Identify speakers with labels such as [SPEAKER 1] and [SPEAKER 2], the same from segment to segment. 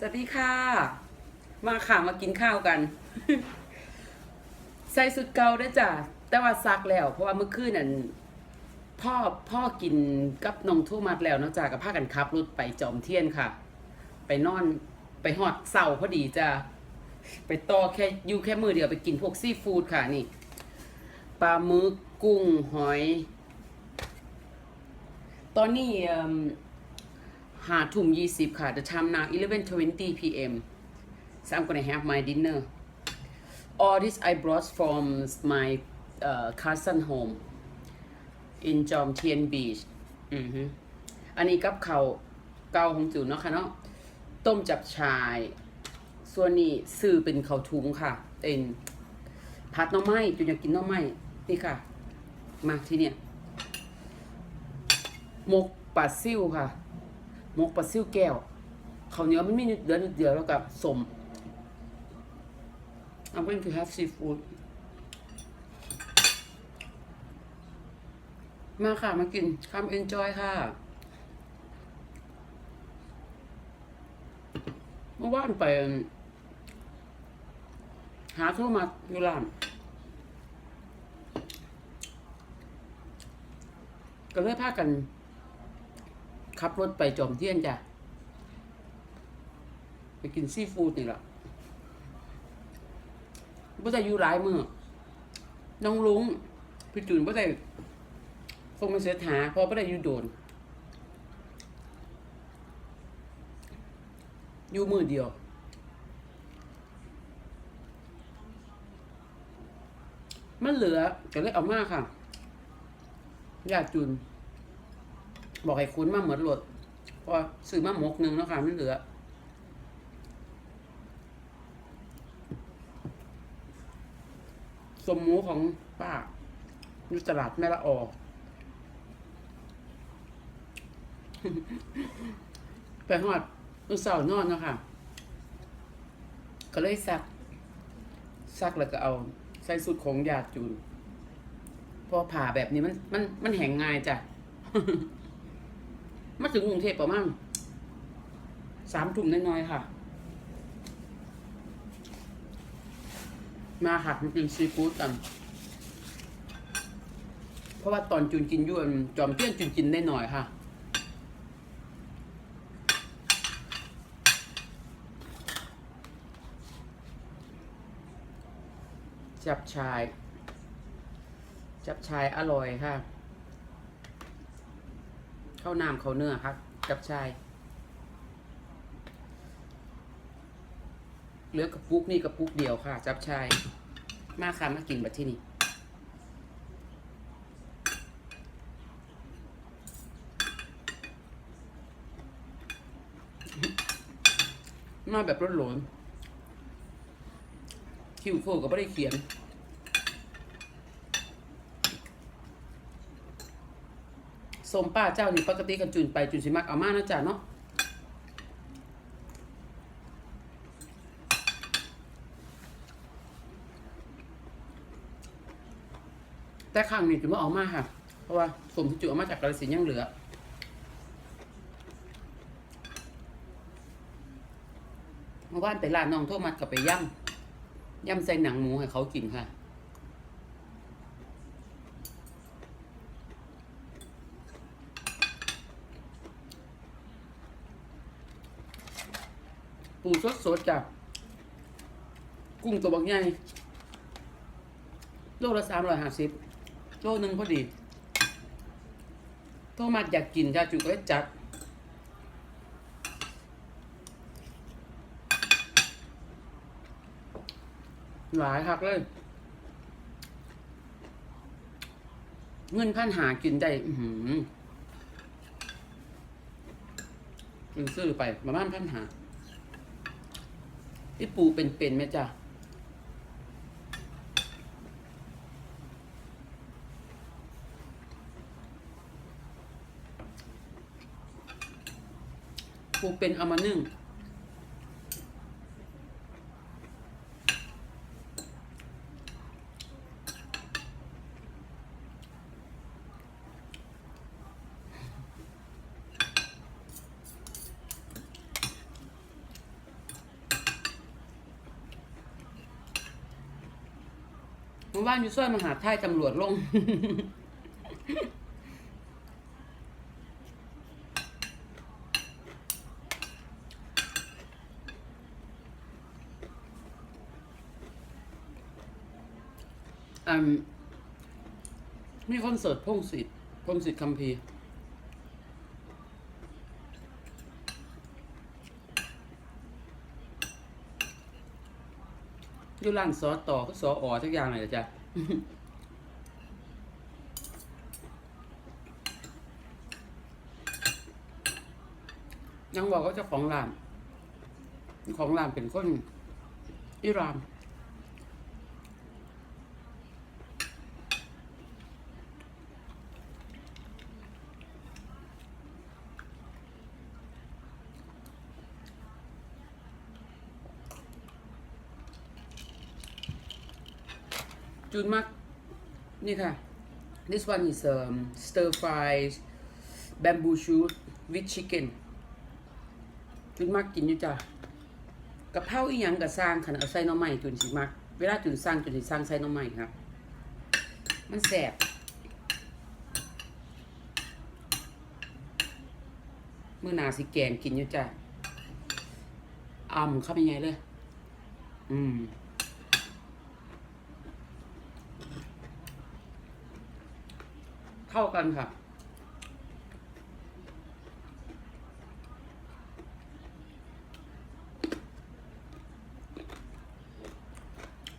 [SPEAKER 1] สวัสดีค่ะ มาค่ะมากินข้าวกัน ใส่สุดเก่าได้จ้ะแต่ว่าซักแล้ว เพราะว่าเมื่อคืนนั่นพ่อพ่อกินกับน้องทุ่มัดแล้วนอกจากกับพากันขับรถไปจอมเทียนค่ะ ไปนอนไปหอดเสาพอดีจ้ะไปต่อแค่อยู่แค่มือเดียวไปกินพวกซีฟู้ดค่ะนี่ปลาหมึกกุ้งหอย ตอนนี้เอิ่ม หาทุ่มยี่สิบค่ะ the time now 11:20 p.m. so I'm gonna have my dinner all this I brought from my uh, cousin home in Jom Tien Beach อือฮึอันนี้กับเขาเกาของจูนเนาะค่ะเนาะต้มจับชาย ส่วนนี้ซื้อเป็นเขาวถุงค่ะ เป็นผัดน่องไม้จูนอยากกินน่องไม้นี่ค่ะ มาที่เนี่ย หมกปลาซิ่วค่ะ มกปลาซิ่วแก้วข้าวเหนียวมันมีนิดเดียวนิดเดียวแล้วกับสม I'm going to have seafood มาค่ะ มากิน come enjoy ค่ะ เมื่อวานไป หาโทรมาอยู่ร้านก็เลยพากัน ขับรถไปจอมเทียนจ้ะ ไปกินซีฟู้ดนี่แหละบ่ได้อยู่หลายมือน้องลุงพี่จุนบ่ได้คงมาเสียหาเพราะบ่ได้อยู่โดน อยู่มือเดียวมันเหลือก็เลยเอามาค่ะญาติจุน บอกให้คุณมาเหมือนรถเพอซื้อมาหมกหนึ่งแล้วค่ะไม่เหลือสมหมูของป้าอยู่ตลาดแม่ละออไปหอดอุตส่าห์นอนเนาะคะก็เลยซัก ซักแล้วก็เอา ใส่สุดของยาจูนพอผ่าแบบนี้มันมันมันแห้งง่ายจ้ะ มาถึงกรุงเทพประมาณสามทุ่มน้อยๆค่ะ มาค่ะมากินซีฟู้ดกัน เพราะว่าตอนจูนกินยุ่อันจอมเตี้ยนจูนกินได้หน่อยค่ะจับชาย จับชายอร่อยค่ะ ข้าน้ำเข้าเนื้อครับจับชายเหลือกระปุกนี่กระปุกเดียวค่ะ จับชายมาค่ะมากินแบบที่นี่มาแบบรถหลนคิวโคก็ไม่ได้เขียน สมป้าเจ้านี่ปกติกันจุนไปจุนสิมักเอามานะจ๊ะเนาะแต่ข้างนี้จุนว่าเอามาค่ะ เพราะว่าสมที่จุนเอามาจากกระสินยังเหลือเมื่อวานไปร้านน้องโทมัสกับไปย่ำย่ำใส่หนังหมูให้เขากินค่ะ ปูสดสดๆจ้ะกุ้งตัวบักใหญ่โลละสามร้อยห้าสิบโลหนึ่งพอดีโทมัสอยากกินจ้าจุก็เลยจัดหลายคักเลย เงินพันหากินได้ อือหือกินซื้อไปประมาณพันหา ที่ปูเป็นๆไหมจ๊ะปูเป็นเอามานึ่งานอยู่ซอยมหาไทยตำรวจลงอืมมีคอนเสิร์ตพงศิษฐ์พงศิษฐ์คัมภีร์อยู่ร้านสอต่อก็สออทุกอย่างเลยเหรอจ้ะ ยังบอกว่าเจ้าของร้าน ของร้านเป็นคนอิหร่าน จูนมักนี่ค่ะ this one is um, stir fry bamboo shoot with chicken จูนมักกินอยู่จ้ะกับเพราอีหยังกับสร้างขันเอาใส่น้ำใหม่จูนสิมักเวลาจูนสร้างจูนสิสร้างใส่น้ำใหม่ครับ มันแสบเมื่อนาสิแกงกินอยู่จ้ะอ่ำเข้าไปไงเลย อืม เข้ากันค่ะ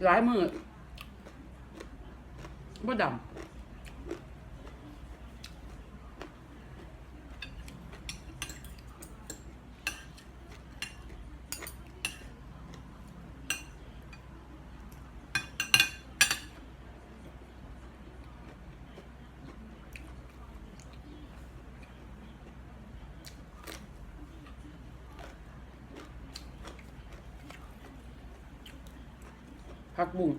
[SPEAKER 1] หลายมือบ่ดำผักบุ้ง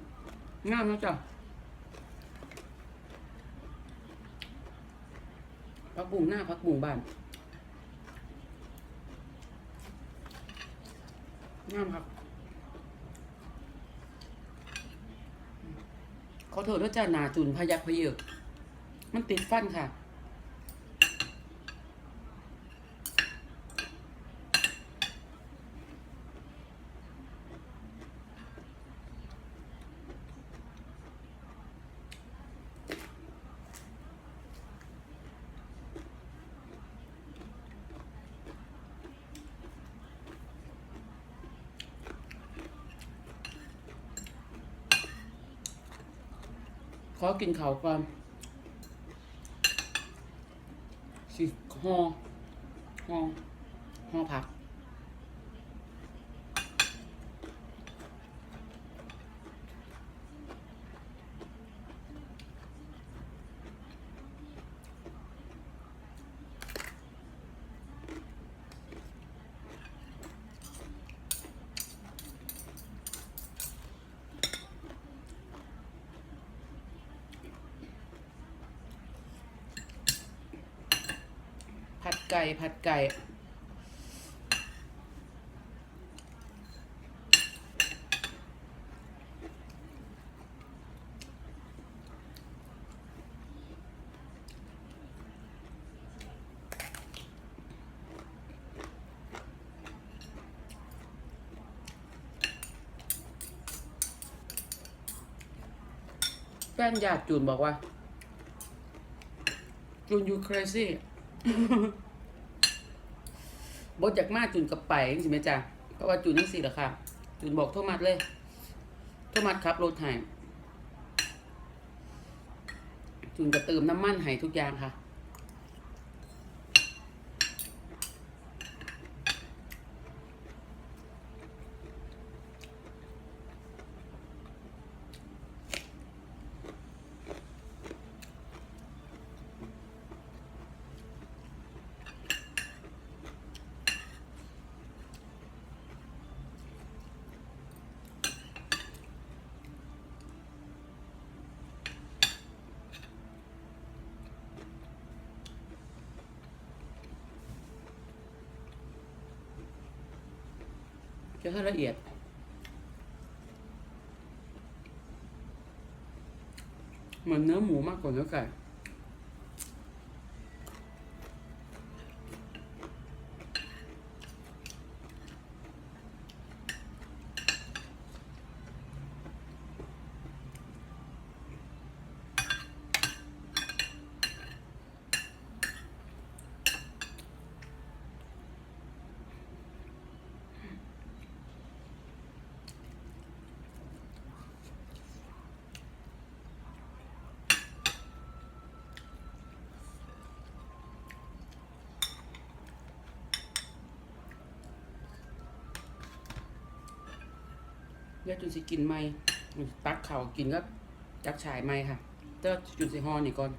[SPEAKER 1] งามนะจ๊ะพักบุ้งหน้าพักบุ้งบ้านงามครับ ขอโทษด้วยจ้าหนาจุนพยักพะเยก มันติดฟันค่ะ ขอกินเขาวก่อนสิห่อห่อห่อผัก ก่ผัดไก่แฟนญาติจูนบอกว่า จูน you crazy บทจากมาจุนกับไปจริงไหมจ๊ะเพราะว่าจุนทั้งสี่ละค่ะจุนบอกโทมัสเลย โทมัสครับรถไถจุนจะเติมน้ำมันให้ทุกอย่างค่ะ็ละเอียด เหมือนเนื้อหมูมากกว่าเนื้อไก่ ดี๋ยวจุนสิกินไหมตักเข่ากินก็จักฉายไหมค่ะเต้าจุนสิฮอนี่ก่อน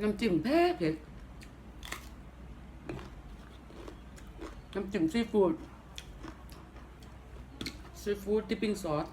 [SPEAKER 1] น้ำจิ้มแพ้เผ็ดน้ำจิ้มซีฟู้ดซีฟู้ดดิปปิ้งซอส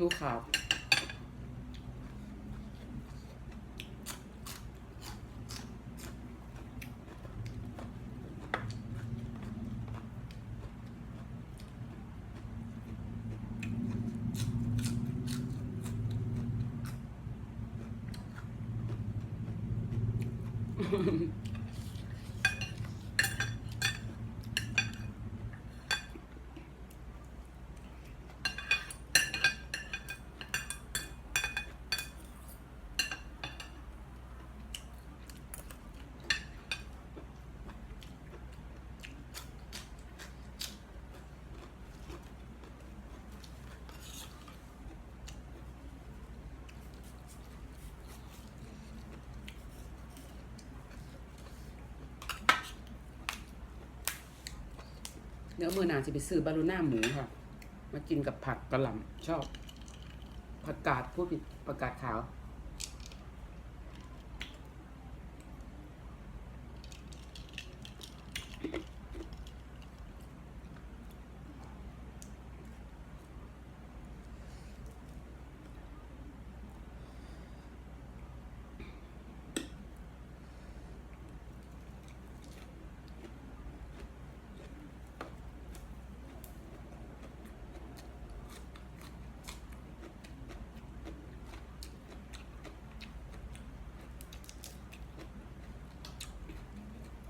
[SPEAKER 1] ดูข่าว เดี๋ยวมือหนาจะไปซื้อบาลูน่าหมูค่ะ มากินกับผักกระหล่ำชอบ ผักกาดพูดผิดผักกาดขาว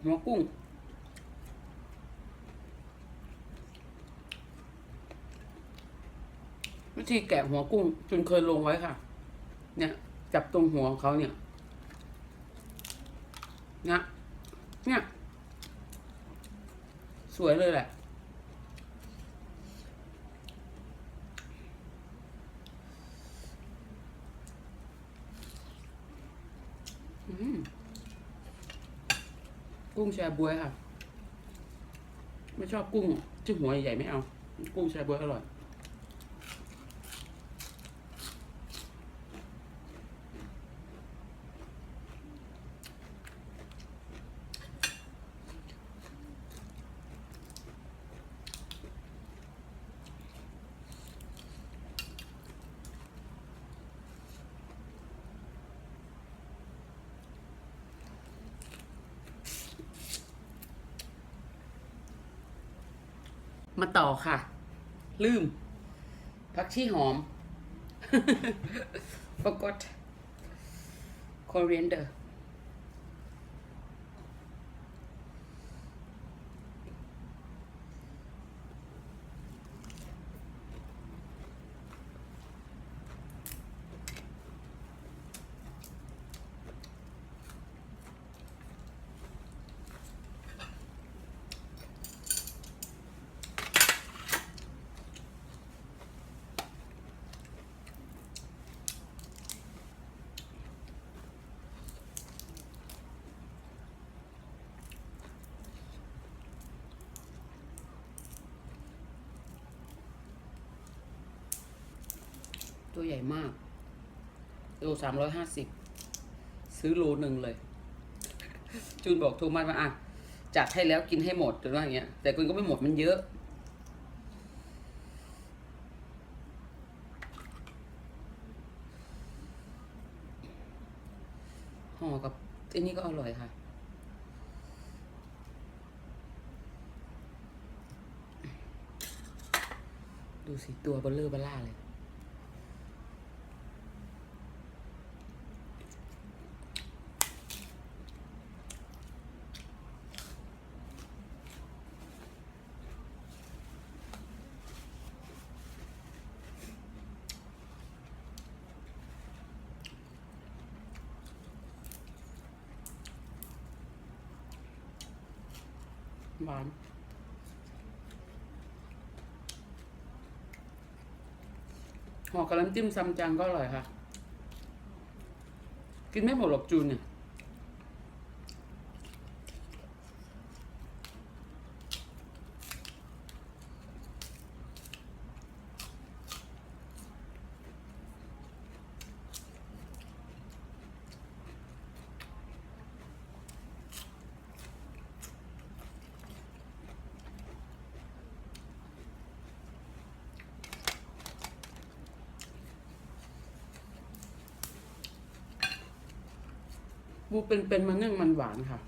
[SPEAKER 1] หัวกุ้ง วิธีแกะหัวกุ้งจุนเคยลงไว้ค่ะ เนี่ย จับตรงหัวของเขาเนี่ยเนี่ย สวยเลยแหละ อืม กุ้งแชบวยค่ะ ไม่ชอบกุ้งที่หัวใหญ่ไม่เอา กุ้งแชบวยอร่อย ค่ะ ลืมผักชีหอม forgot coriander ตัวใหญ่มากโลสามร้อยห้าสิบซื้อโลหนึ่งเลย จูนบอกโทมัสว่าอะจัดให้แล้วกินให้หมดจูนว่าอย่างเงี้ย แต่คุณก็ไม่หมดมันเยอะ ห่อกับอ้นี่ก็อร่อยค่ะดูสิตัวเบลเลอร์เบล่าเลย กับน้ำจิ้มซัมจังก็อร่อยค่ะ กินไม่หมดหรอกจูนเนี่ย บูเป็นเป็นมันนึ่งมันหวานค่ะ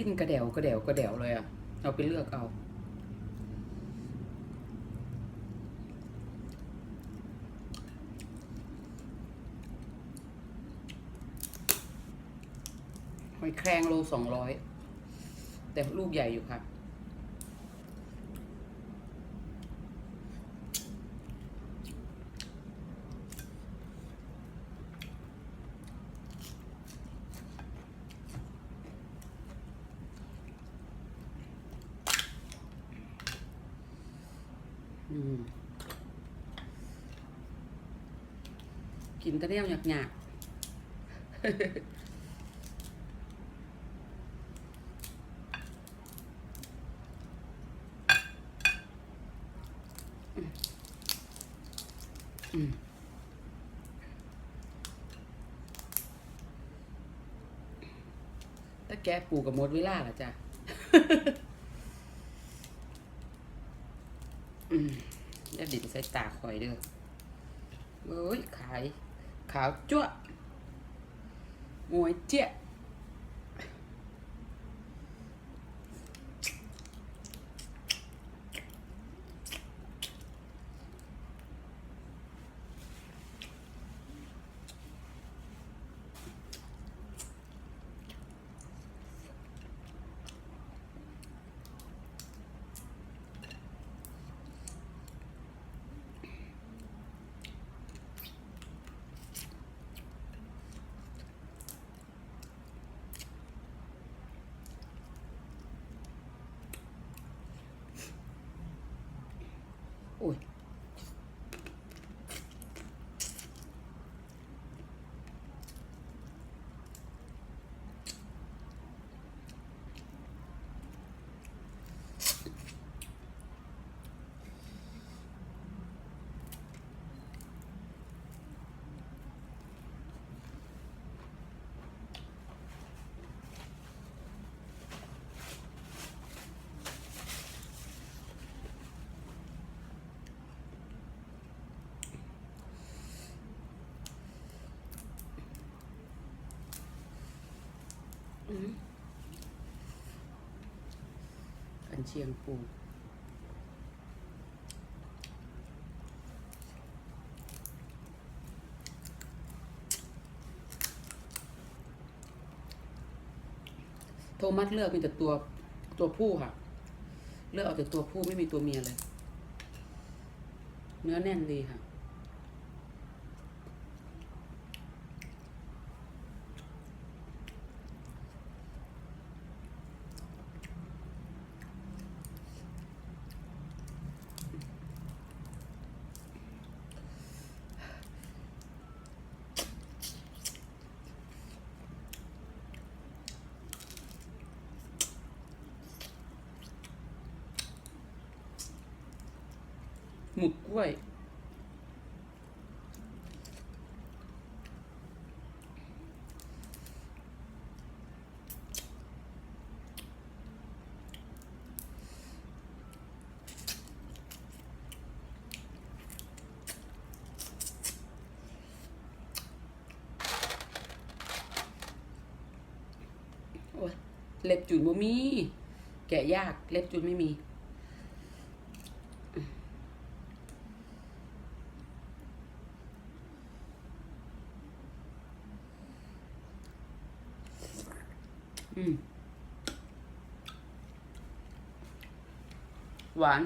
[SPEAKER 1] ิ้นกระเดวกระเดวกระเดวเลยอะเอาไปเลือกเอา หอยแครงโลสองร้อยแต่ลูกใหญ่อยู่ค่ะ อืม กินแตะเนียวหยากๆอืมถ้าแกปูกกับมดวิล่าล่ะจ้ะอืมอย่าดินใส่ตาคอยเด้อเอ้ยขาย ขาวจั่ เชียงปูโทมัสเลือกมีแต่ตัวตัวผู้ค่ะ เลือกเอาแต่ตัวผู้ไม่มีตัวเมียเลย เนื้อแน่นดีค่ะ หมึกกล้วย โอ้ยเล็บจุนบ่มี แกะยาก เล็บจุนไม่มี อืม หวาน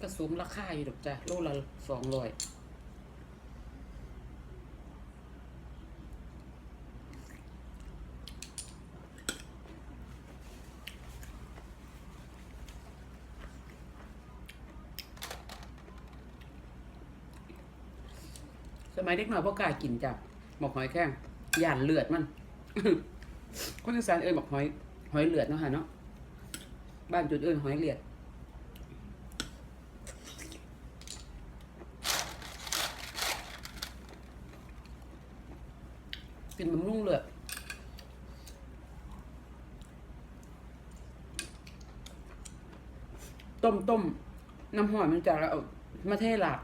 [SPEAKER 1] ก็สมราคาอยู่ดอกจ้ะโลละสองร้อย มัยเด็กน้อยพ่อกล้ากินจ้ะหมกหอยแข้งย่านเลือดมันคนอีสานเอ้ยหมกหอย หอยเลือดเนาะค่ะเนาะบ้านจุดเอ้ยหอยเลือดกินบำรุงเลือดต้มต้มน้ำหอยมันจะแล้วเอามาเทหลาด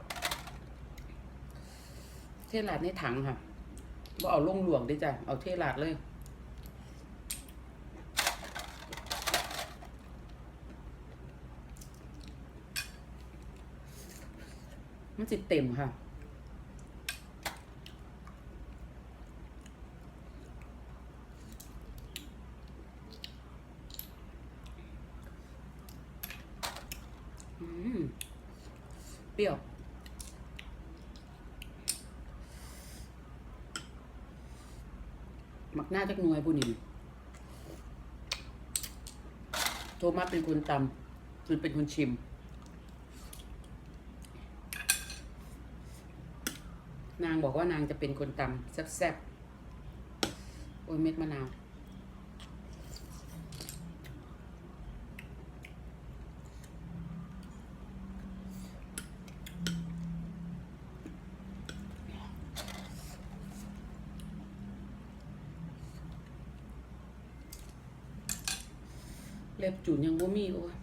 [SPEAKER 1] เทศลาดในถังค่ะว่าเอาลงหลวงดิจ้ะ เอาเทศลาดเลย มันสิเต็มค่ะ อืม เปรี้ยว หมักหน้าจักหน่วยผู้นี้โทมัสเป็นคนตำคุณเป็นคนชิม นางบอกว่านางจะเป็นคนตำแซ่บๆโอ้ยเม็ดมะนาว จุนยังบ่มีโอ้ย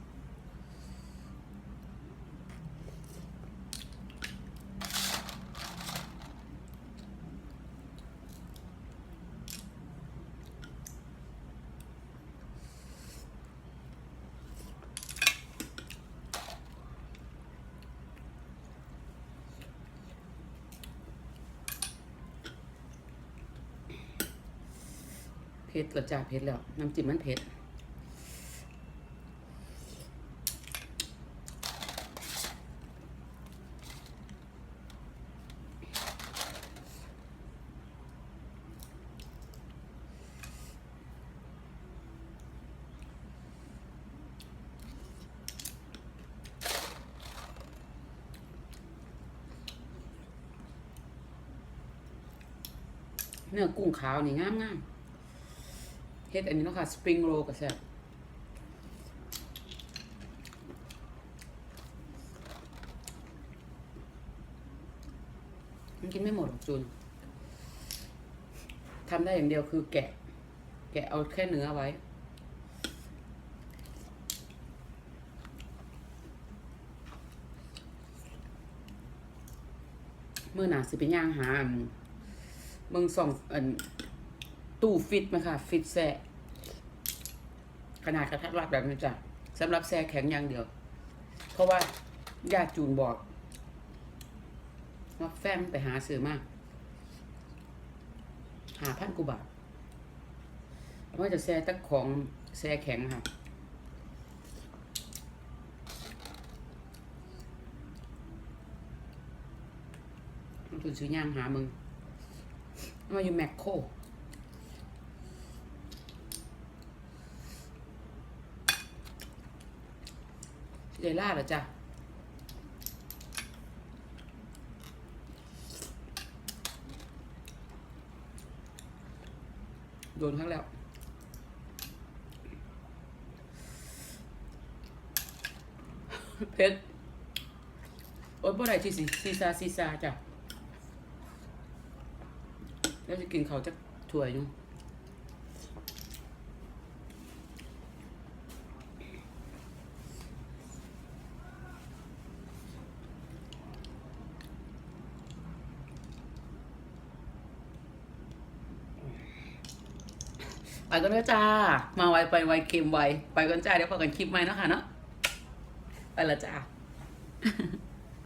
[SPEAKER 1] เผ็ดก็จ้าเผ็ดแล้ว น้ำจิ้มมันเผ็ด เนื้อกุ้งขาวนี่งามงามเฮ็ดอันนี้เนาะค่ะสปริงโรกับแซ่บมันกินไม่หมดจุนทำได้อย่างเดียวคือแกะ แกะเอาแค่เนื้อไว้ เมื่อหนาสิเป็นย่างหาน เบิ่งส่องอันตู้ฟิตไหมค่ะ ฟิตแซ่ขนาดกระทัดรัดแบบนี้จ้ะสำหรับแซ่แข็งอย่างเดียว เพราะว่าญาติจูนบอกว่าแฟมไปหาซื้อมากหาพันกูบาทว่าจะแซ่ตั้งของแซ่แข็งค่ะทุนซื้อย่างหามึง มาอยู่แมคโครเดล่าเหรอจ๊ะโดนครั้งแล้ว เพชรโอ๊ยบ่ได้ที่สิซีซาซีซาจ้ะ แล้วจะกินเขาจะถั่วอยู่ไปกันแล้วจ้า มาไวไปไวเค็มไว ไปกันจ้าเดี๋ยวพอกันคลิปใหม่นะคะเนาะ ไปละจ้า